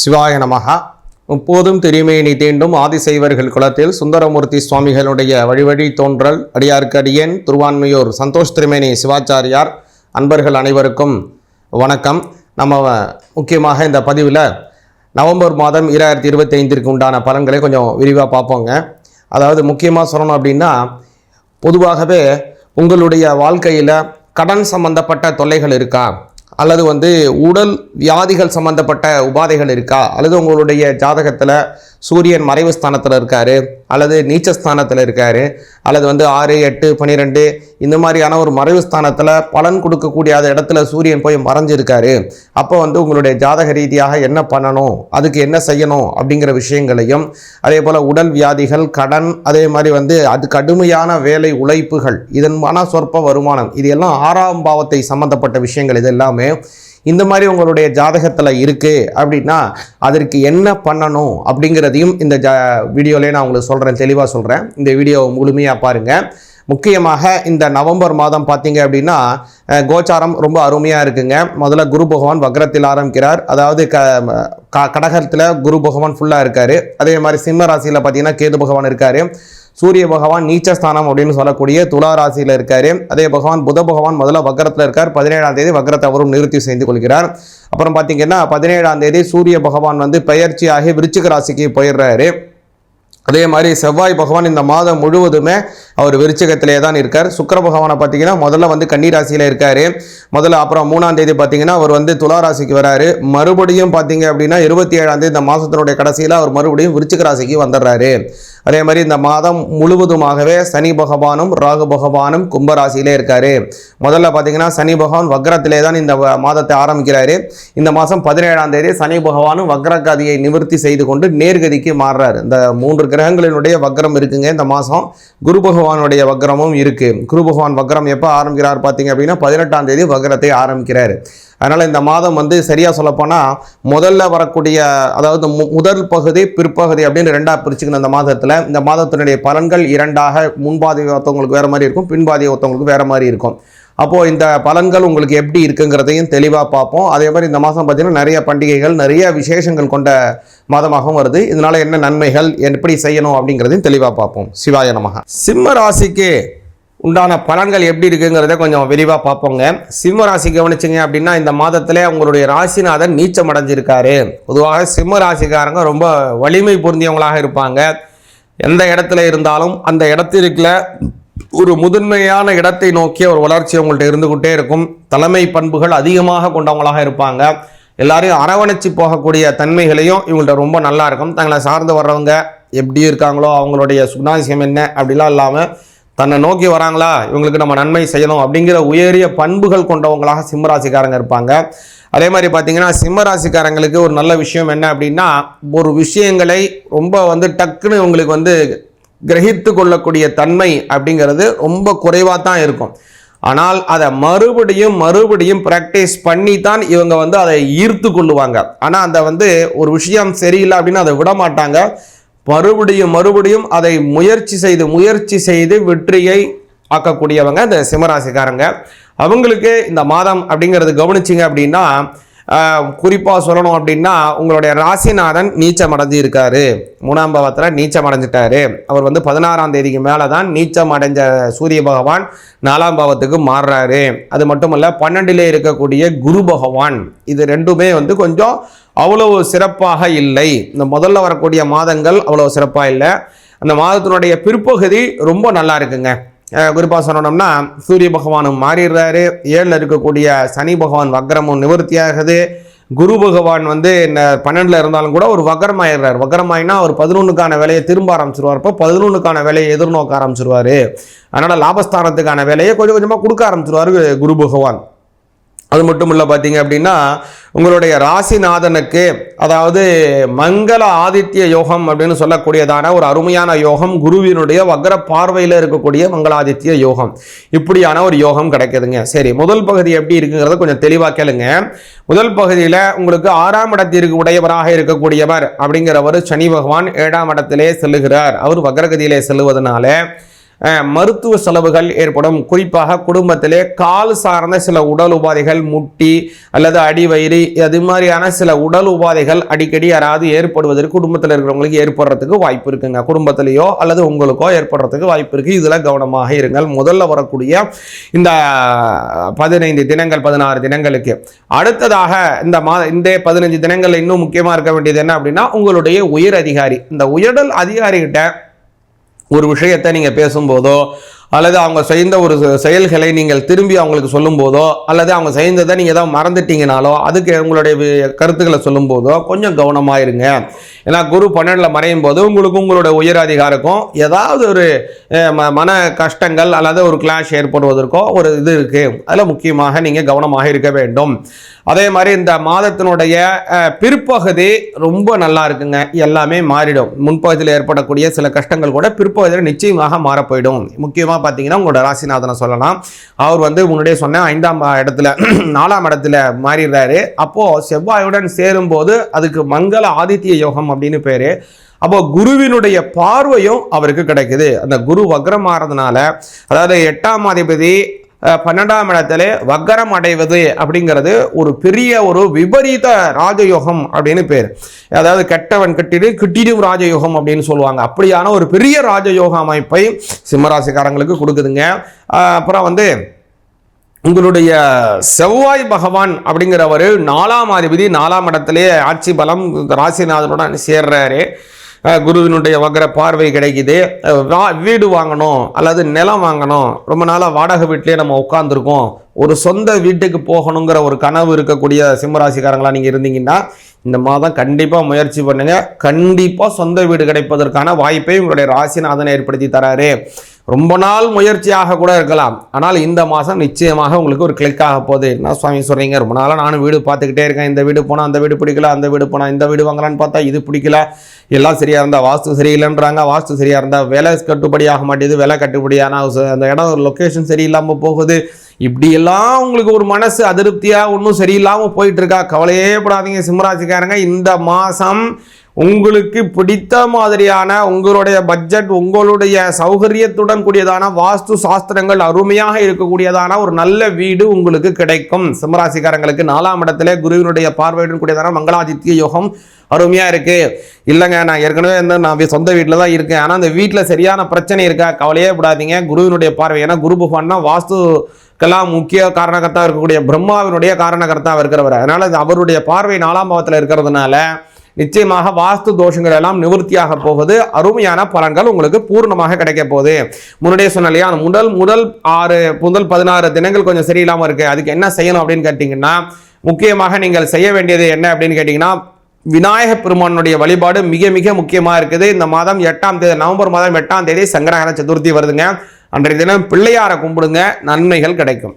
சிவாய நமகா முப்போதும் திருமேனி தீண்டும் ஆதிசைவர்கள் குலத்தில் சுந்தரமூர்த்தி சுவாமிகளுடைய வழிவழி தோன்றல் அடியார்க்கு அடியேன் திருவான்மையூர் சந்தோஷ் திருமேனி சிவாச்சாரியார் அன்பர்கள் அனைவருக்கும் வணக்கம். நம்ம முக்கியமாக இந்த பதிவில் நவம்பர் மாதம் இராயிரத்தி இருபத்தி ஐந்திற்கு உண்டான பலன்களை கொஞ்சம் விரிவாக பார்ப்போங்க. அதாவது முக்கியமாக சொல்லணும் அப்படின்னா பொதுவாகவே உங்களுடைய வாழ்க்கையில் கடன் சம்பந்தப்பட்ட தொல்லைகள் இருக்கா? அல்லது வந்து உடல் வியாதிகள் சம்பந்தப்பட்ட உபாதைகள் இருக்கா? அல்லது உங்களுடைய ஜாதகத்தில் சூரியன் மறைவு ஸ்தானத்தில் இருக்காரு. அல்லது நீச்சஸ்தானத்தில் இருக்காரு. அல்லது வந்து ஆறு எட்டு பன்னிரெண்டு இந்த மாதிரியான ஒரு மறைவு ஸ்தானத்தில் பலன் கொடுக்கக்கூடிய அந்த இடத்துல சூரியன் போய் மறைஞ்சிருக்காரு. அப்போ வந்து உங்களுடைய ஜாதக ரீதியாக என்ன பண்ணணும்? அதுக்கு என்ன செய்யணும்? அப்படிங்கிற விஷயங்களையும் அதே போல் உடல் வியாதிகள் கடன் அதே மாதிரி வந்து அது கடுமையான வேலை உழைப்புகள் இதன் மன சொற்ப வருமானம் இது எல்லாம் ஆறாம் பாவத்தை சம்பந்தப்பட்ட விஷயங்கள் இது எல்லாமே இந்த மாதிரி உங்களுடைய ஜாதகத்தில் இருக்குது அப்படின்னா அதற்கு என்ன பண்ணணும் அப்படிங்கிறதையும் இந்த ஜா வீடியோலேயே நான் உங்களுக்கு சொல்கிறேன் தெளிவாக சொல்கிறேன் இந்த வீடியோ முழுமையாக பாருங்கள் முக்கியமாக இந்த நவம்பர் மாதம் பார்த்தீங்க அப்படின்னா கோச்சாரம் ரொம்ப அருமையாக இருக்குங்க. முதல்ல குரு பகவான் வக்ரத்தில் ஆரம்பிக்கிறார். அதாவது க க- கடகத்தில் குரு பகவான் ஃபுல்லாக இருக்கார். அதே மாதிரி சிம்ம ராசியில் பார்த்தீங்கன்னா கேது பகவான் இருக்கார். சூரிய பகவான் நீச்சஸ்தானம் அப்படின்னு சொல்லக்கூடிய துலா ராசியில் இருக்கார். அதே பகவான் புத பகவான் முதல்ல வக்கரத்தில் இருக்கார். பதினேழாம் தேதி வக்கரத்தை அவரும் நிறுத்தி செய்து கொள்கிறார். அப்புறம் பார்த்தீங்கன்னா பதினேழாம் தேதி சூரிய பகவான் வந்து பெயர்ச்சியாகி விருச்சிக ராசிக்கு போயிடுறாரு. அதே மாதிரி செவ்வாய் பகவான் இந்த மாதம் முழுவதுமே அவர் விருச்சகத்திலே தான் இருக்கார். சுக்கர பகவானை பார்த்தீங்கன்னா முதல்ல வந்து கன்னிராசியில் இருக்கார். முதல்ல அப்புறம் மூணாம் தேதி பார்த்தீங்கன்னா அவர் வந்து துலா ராசிக்கு வராரு. மறுபடியும் பார்த்தீங்க அப்படின்னா இருபத்தி ஏழாம் தேதி இந்த மாதத்தினுடைய கடைசியில் அவர் மறுபடியும் விருச்சிக ராசிக்கு வந்துடுறாரு. அதே மாதிரி இந்த மாதம் முழுவதுமாகவே சனி பகவானும் ராகு பகவானும் கும்பராசியிலே இருக்கார். முதல்ல பார்த்தீங்கன்னா சனி பகவான் வக்ரத்திலே தான் இந்த வ- மாதத்தை ஆரம்பிக்கிறாரு. இந்த மாதம் பதினேழாம் தேதி சனி பகவானும் வக்ரகதியை நிவர்த்தி செய்து கொண்டு நேர்கதிக்கு மாறுறாரு. இந்த மூன்று கிரகங்களினுடைய வக்ரம் இருக்குங்க இந்த மாதம். குரு பகவானுடைய வக்ரமும் இருக்குது குரு பகவான் வக்ரம் எப்போ ஆரம்பிக்கிறார் பார்த்தீங்க அப்படின்னா பதினெட்டாம் தேதி வக்ரத்தை ஆரம்பிக்கிறார். அதனால் இந்த மாதம் வந்து சரியாக சொல்லப்போனால் முதல்ல வரக்கூடிய அதாவது மு- முதல் பகுதி பிற்பகுதி அப்படின்னு ரெண்டாக பிரிச்சுக்கணும் இந்த மாதத்தில். இந்த மாதத்தினுடைய பலன்கள் இரண்டாக முன்பாதி ஒருத்தவங்களுக்கு வேறு மாதிரி இருக்கும் பின்பாதி ஒருத்தவங்களுக்கு வேறு மாதிரி இருக்கும். அப்போது இந்த பலன்கள் உங்களுக்கு எப்படி இருக்குங்கிறதையும் தெளிவாக பார்ப்போம். அதே மாதிரி இந்த மாதம் பார்த்தீங்கன்னா நிறைய பண்டிகைகள் நிறைய விசேஷங்கள் கொண்ட மாதமாகவும் வருது. இதனால் என்ன நன்மைகள் எப்படி செய்யணும் அப்படிங்கிறதையும் தெளிவாக பார்ப்போம். சிவாய நமக. சிம்ம ராசிக்கு உண்டான பலன்கள் எப்படி இருக்குங்கிறத கொஞ்சம் விரிவாக பார்ப்போங்க. சிம்ம ராசி கவனிச்சிங்க அப்படின்னா இந்த மாதத்திலே உங்களுடைய ராசிநாதன் நீச்சம் அடைஞ்சிருக்காரு. பொதுவாக சிம்ம ராசிக்காரங்க ரொம்ப வலிமை பொருந்தியவங்களாக இருப்பாங்க. எந்த இடத்துல இருந்தாலும் அந்த இடத்திற்குள்ள ஒரு முதன்மையான இடத்தை நோக்கிய ஒரு வளர்ச்சி அவங்கள்ட்ட இருந்துகிட்டே இருக்கும். தலைமை பண்புகள் அதிகமாக கொண்டவங்களாக இருப்பாங்க. எல்லாரையும் அரவணைச்சு போகக்கூடிய தன்மைகளையும் இவங்கள்ட்ட ரொம்ப நல்லா இருக்கும். தங்களை சார்ந்து வர்றவங்க எப்படி இருக்காங்களோ அவங்களுடைய சுகுணாதிசயம் என்ன அப்படிலாம் இல்லாமல் தன்னை நோக்கி வராங்களா இவங்களுக்கு நம்ம நன்மை செய்யணும் அப்படிங்கிற உயரிய பண்புகள் கொண்டவங்களாக சிம்மராசிக்காரங்க இருப்பாங்க. அதே மாதிரி பார்த்தீங்கன்னா சிம்மராசிக்காரங்களுக்கு ஒரு நல்ல விஷயம் என்ன அப்படின்னா ஒரு விஷயங்களை ரொம்ப வந்து டக்குன்னு இவங்களுக்கு வந்து கிரகித்து கொள்ளக்கூடிய தன்மை அப்படிங்கிறது ரொம்ப குறைவாக தான் இருக்கும். ஆனால் அதை மறுபடியும் மறுபடியும் ப்ராக்டிஸ் பண்ணி தான் இவங்க வந்து அதை ஈர்த்து கொள்ளுவாங்க. ஆனால் அந்த வந்து ஒரு விஷயம் சரியில்லை அப்படின்னு அதை விட மாட்டாங்க. மறுபடியும் மறுபடியும் அதை முயற்சி செய்து முயற்சி செய்து வெற்றியை ஆக்கக்கூடியவங்க இந்த சிம்மராசிக்காரங்க. அவங்களுக்கு இந்த மாதம் அப்படிங்கிறது கவனிச்சிங்க அப்படின்னா குறிப்பாக சொல்லணும் அப்படின்னா உங்களுடைய ராசிநாதன் நீச்சம் அடைஞ்சு இருக்காரு மூணாம் பாவத்தில் நீச்சம் அடைஞ்சிட்டாரு அவர் வந்து பதினாறாம் தேதிக்கு மேலே தான் நீச்சம் அடைஞ்ச சூரிய பகவான் நாலாம் பாவத்துக்கு மாறுறாரு. அது மட்டும் இல்லை பன்னெண்டிலே இருக்கக்கூடிய குரு பகவான் இது ரெண்டுமே வந்து கொஞ்சம் அவ்வளவு சிறப்பாக இல்லை. இந்த முதல்ல வரக்கூடிய மாதங்கள் அவ்வளோ சிறப்பாக இல்லை. அந்த மாதத்தினுடைய பிற்பகுதி ரொம்ப நல்லா இருக்குங்க. குறிப்பாக குறிப்பா சொல்லணும்னா சூரிய பகவானும் மாறிடுறாரு. ஏழில் இருக்கக்கூடிய சனி பகவான் வக்ரமும் நிவர்த்தியாகுது. குரு பகவான் வந்து இந்த பன்னெண்டில் இருந்தாலும் கூட ஒரு வக்ரமாயிடுறாரு. வக்ரமாயினா அவர் பதினொன்றுக்கான வேலையை திரும்ப ஆரம்பிச்சிருவார். இப்போ பதினொன்றுக்கான வேலையை எதிர்நோக்க ஆரம்பிச்சிருவாரு. அதனால் லாபஸ்தானத்துக்கான வேலையை கொஞ்சம் கொஞ்சமாக கொடுக்க ஆரம்பிச்சிருவார் குரு பகவான். அது மட்டும் இல்லை பார்த்தீங்க அப்படின்னா உங்களுடைய ராசிநாதனுக்கு அதாவது மங்கள ஆதித்ய யோகம் அப்படின்னு சொல்லக்கூடியதான ஒரு அருமையான யோகம் குருவினுடைய வக்ர பார்வையில் இருக்கக்கூடிய மங்களாதித்ய யோகம். இப்படியான ஒரு யோகம் கிடைக்குதுங்க. சரி முதல் பகுதி எப்படி இருக்குங்கிறத கொஞ்சம் தெளிவாக கேளுங்க. முதல் பகுதியில் உங்களுக்கு ஆறாம் இடத்திற்கு உடையவராக இருக்கக்கூடியவர் அப்படிங்கிறவர் சனி பகவான் ஏழாம் இடத்திலே செல்லுகிறார். அவர் வக்ரகதியிலே செல்லுவதனால மருத்துவ செலவுகள் ஏற்படும். குறிப்பாக குடும்பத்திலே கால் சார்ந்த சில உடல் உபாதைகள் முட்டி அல்லது அடிவயிறு அது மாதிரியான சில உடல் உபாதைகள் அடிக்கடி யாராவது ஏற்படுவதற்கு குடும்பத்தில் இருக்கிறவங்களுக்கு ஏற்படுறதுக்கு வாய்ப்பு இருக்குங்க. குடும்பத்திலேயோ அல்லது உங்களுக்கோ ஏற்படுறதுக்கு வாய்ப்பு இருக்குது இதில் கவனமாக இருங்கள். முதல்ல வரக்கூடிய இந்த பதினைந்து தினங்கள் பதினாறு தினங்களுக்கு. அடுத்ததாக இந்த மா இந்த பதினஞ்சு தினங்கள் இன்னும் முக்கியமாக இருக்க வேண்டியது என்ன அப்படின்னா உங்களுடைய உயர் அதிகாரி. இந்த உயர்டல் அதிகாரிகிட்ட ஒரு விஷயத்தை நீங்கள் பேசும்போதோ அல்லது அவங்க செய்த ஒரு செயல்களை நீங்கள் திரும்பி அவங்களுக்கு சொல்லும்போதோ அல்லது அவங்க செய்ததை நீங்கள் ஏதாவது மறந்துட்டீங்கனாலோ அதுக்கு உங்களுடைய கருத்துக்களை சொல்லும்போதோ கொஞ்சம் கவனமாக இருங்க. ஏன்னா குரு பன்னெண்டில் மறையும் போது உங்களுக்கும் உங்களுடைய உயரதிகாரிக்கும் ஏதாவது ஒரு ம- மன கஷ்டங்கள் அல்லது ஒரு கிளாஷ் ஏற்படுவதற்கோ ஒரு இது இருக்குது அதில் முக்கியமாக நீங்கள் கவனமாக இருக்க வேண்டும். அதே மாதிரி இந்த மாதத்தினுடைய பிற்பகுதி ரொம்ப நல்லா இருக்குங்க. எல்லாமே மாறிடும். முன்பகுதியில் ஏற்படக்கூடிய சில கஷ்டங்கள் கூட பிற்பகுதியில் நிச்சயமாக மாறப்போயிடும். போயிடும் முக்கியமாக பார்த்தீங்கன்னா உங்களோட ராசிநாதனை சொல்லலாம். அவர் வந்து முன்னாடியே சொன்ன ஐந்தாம் இடத்துல நாலாம் இடத்துல மாறிடுறாரு. அப்போது செவ்வாயுடன் சேரும்போது அதுக்கு மங்கள ஆதித்ய யோகம் அப்படின்னு பேர். அப்போ குருவினுடைய பார்வையும் அவருக்கு கிடைக்குது. அந்த குரு வக்ரம் அதாவது எட்டாம் அதிபதி பன்னெண்டாம் இடத்துல வக்கரம் அடைவது அப்படிங்கிறது ஒரு பெரிய ஒரு விபரீத ராஜயோகம் அப்படின்னு பேர். அதாவது கெட்டவன் கட்டிடு கிட்டிடும் ராஜயோகம் அப்படின்னு சொல்லுவாங்க. அப்படியான ஒரு பெரிய ராஜயோக அமைப்பை சிம்மராசிக்காரங்களுக்கு கொடுக்குதுங்க. அப்புறம் வந்து உங்களுடைய செவ்வாய் பகவான் அப்படிங்கிறவர் நாலாம் அதிபதி நாலாம் இடத்துலேயே ஆட்சி பலம் ராசிநாதனுடன் சேர்றாரு. குருவினுடைய வகர பார்வை கிடைக்குது. வீடு வாங்கணும் அல்லது நிலம் வாங்கணும். ரொம்ப நாளாக வாடகை வீட்டிலே நம்ம உட்காந்துருக்கோம் ஒரு சொந்த வீட்டுக்கு போகணுங்கிற ஒரு கனவு இருக்கக்கூடிய சிம்மராசிக்காரங்களாக நீங்கள் இருந்தீங்கன்னா இந்த மாதம் கண்டிப்பாக முயற்சி பண்ணுங்கள் கண்டிப்பாக சொந்த வீடு கிடைப்பதற்கான வாய்ப்பை உங்களுடைய ராசிநாதனை ஏற்படுத்தி தராரு. ரொம்ப நாள் முயற்சியாக கூட இருக்கலாம். ஆனால் இந்த மாதம் நிச்சயமாக உங்களுக்கு ஒரு கிளிக் ஆக போகுது. என்ன சுவாமி சொல்கிறீங்க ரொம்ப நாளாக நானும் வீடு பார்த்துக்கிட்டே இருக்கேன். இந்த வீடு போனால் அந்த வீடு பிடிக்கல அந்த வீடு போனால் இந்த வீடு வாங்கலான்னு பார்த்தா இது பிடிக்கல. எல்லாம் சரியாக இருந்தால் வாஸ்து சரியில்லைன்றாங்க. வாஸ்து சரியாக இருந்தால் விலை கட்டுப்படியாக மாட்டேது. விலை கட்டுப்படியான அந்த இடம் லொக்கேஷன் சரியில்லாமல் போகுது. இப்படியெல்லாம் உங்களுக்கு ஒரு மனசு அதிருப்தியாக ஒன்றும் சரியில்லாமல் போயிட்டு இருக்கா கவலையே படாதீங்க சிம்மராசிக்காரங்க. இந்த மாதம் உங்களுக்கு பிடித்த மாதிரியான உங்களுடைய பட்ஜெட் உங்களுடைய சௌகரியத்துடன் கூடியதான வாஸ்து சாஸ்திரங்கள் அருமையாக இருக்கக்கூடியதான ஒரு நல்ல வீடு உங்களுக்கு கிடைக்கும். சிம்மராசிக்காரங்களுக்கு நாலாம் இடத்துல குருவினுடைய பார்வையுடன் கூடியதான மங்களாதித்ய யோகம் அருமையாக இருக்கு. இல்லைங்க நான் ஏற்கனவே வந்து நான் சொந்த வீட்டில் தான் இருக்கேன். ஆனால் அந்த வீட்டில் சரியான பிரச்சனை இருக்கா? கவலையே படாதீங்க. குருவினுடைய பார்வை ஏன்னா குரு பகவான்னா கலாம் முக்கிய காரணகர்த்தா இருக்கக்கூடிய பிரம்மாவினுடைய காரணகர்த்தாவாக இருக்கிறவர். அதனால அது அவருடைய பார்வை நாலாம் பாவத்தில் இருக்கிறதுனால நிச்சயமாக வாஸ்து தோஷங்கள் எல்லாம் நிவர்த்தியாக போகுது. அருமையான பலன்கள் உங்களுக்கு பூர்ணமாக கிடைக்க போகுது. முன்னாடியே சொன்ன இல்லையா அந்த முதல் முதல் ஆறு முதல் பதினாறு தினங்கள் கொஞ்சம் சரியில்லாமல் இருக்குது அதுக்கு என்ன செய்யணும் அப்படின்னு கேட்டிங்கன்னா முக்கியமாக நீங்கள் செய்ய வேண்டியது என்ன அப்படின்னு கேட்டிங்கன்னா விநாயக பெருமானுடைய வழிபாடு மிக மிக முக்கியமாக இருக்குது. இந்த மாதம் எட்டாம் தேதி நவம்பர் மாதம் எட்டாம் தேதி சங்கரகர சதுர்த்தி வருதுங்க. அன்றைய தினம் பிள்ளையாரை கும்பிடுங்க நன்மைகள் கிடைக்கும்.